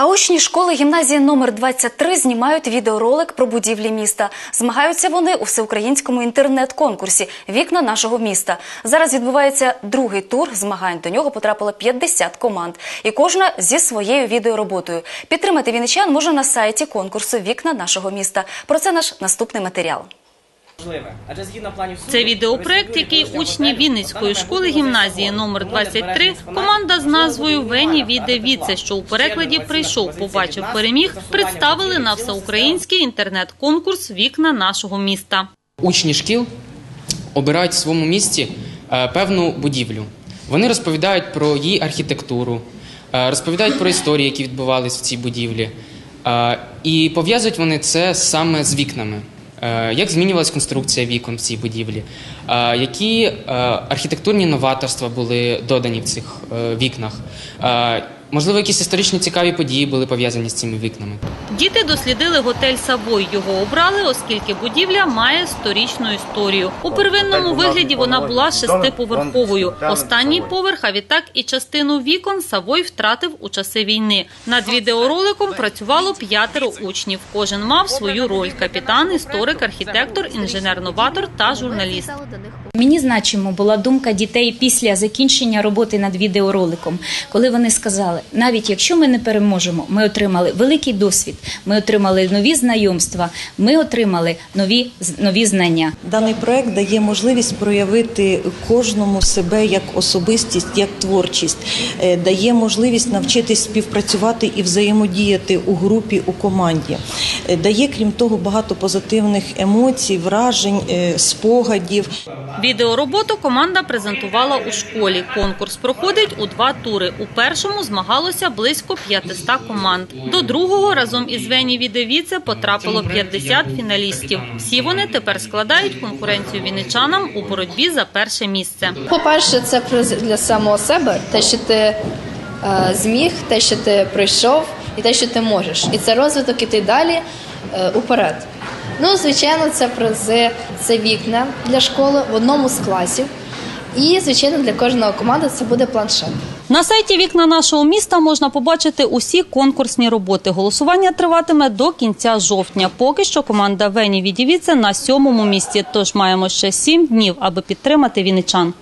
А учні школи гімназії номер 23 знімають відеоролик про будівлі міста. Змагаються вони у всеукраїнському інтернет-конкурсі Вікна нашого міста. Зараз відбувається другий тур змагань. До нього потрапило 50 команд, і кожна зі своєю відеороботою. Підтримати вінничан можна на сайті конкурсу Вікна нашого міста. Про це наш наступний матеріал. Можливе, адже згідно планів суду, Це відеопроект, який учні Вінницької школи гімназії номер 23 команда з назвою Вені Віде Віце, що у перекладі прийшов, побачив, переміг, представили на всеукраїнський інтернет-конкурс Вікна нашого міста. Учні шкіл обирають в своєму місті е, певну будівлю. Вони розповідають про її архітектуру, е, розповідають про історії, які відбувалися в цій будівлі. Е, І пов'язують вони це саме з вікнами. Е, Як змінювалася конструкція вікон в цій будівлі, Е, які е, архітектурні новаторства були додані в цих вікнах, можливо, якісь історичні цікаві події були пов'язані з цими вікнами. Діти дослідили готель Савой. Його обрали, оскільки будівля має сторічну історію. У первинному вигляді вона була шестиповерховою. Останній поверх, а відтак і частину вікон Савой втратив у часи війни. Над відеороликом працювало п'ятеро учнів. Кожен мав свою роль: капітан, історик, архітектор, інженер-новатор та журналіст. Мені значимо була думка дітей після закінчення роботи над відеороликом, коли вони сказали, навіть якщо ми не переможемо, ми отримали великий досвід, ми отримали нові знайомства, ми отримали нові нові знання. Даний проект дає можливість проявити кожному себе як особистість, як творчість, Е, дає можливість навчитись співпрацювати і взаємодіяти у групі, у команді. Дає, крім того, багато позитивних емоцій, вражень, е, спогадів. Відеороботу команда презентувала у школі. Конкурс проходить у два тури. У першому змагалося близько 500 команд. До другого разом із Вені Відевіце потрапило 50 фіналістів. Всі вони тепер складають конкуренцію вінничанам у боротьбі за перше місце. По-перше, це приз для самого себе, те, що ти е, зміг, те, що ти пройшов, і те, що ти можеш. І це розвиток іти далі е, уперед. Ну, звичайно, це призи, це вікна для школи в одному з класів. І, звичайно, для кожного команди це буде планшет. На сайті вікна нашого міста можна побачити усі конкурсні роботи. Голосування триватиме до кінця жовтня. Поки що команда Вені Відівіце на сьомому місці. Тож маємо ще сім днів, аби підтримати вінничан.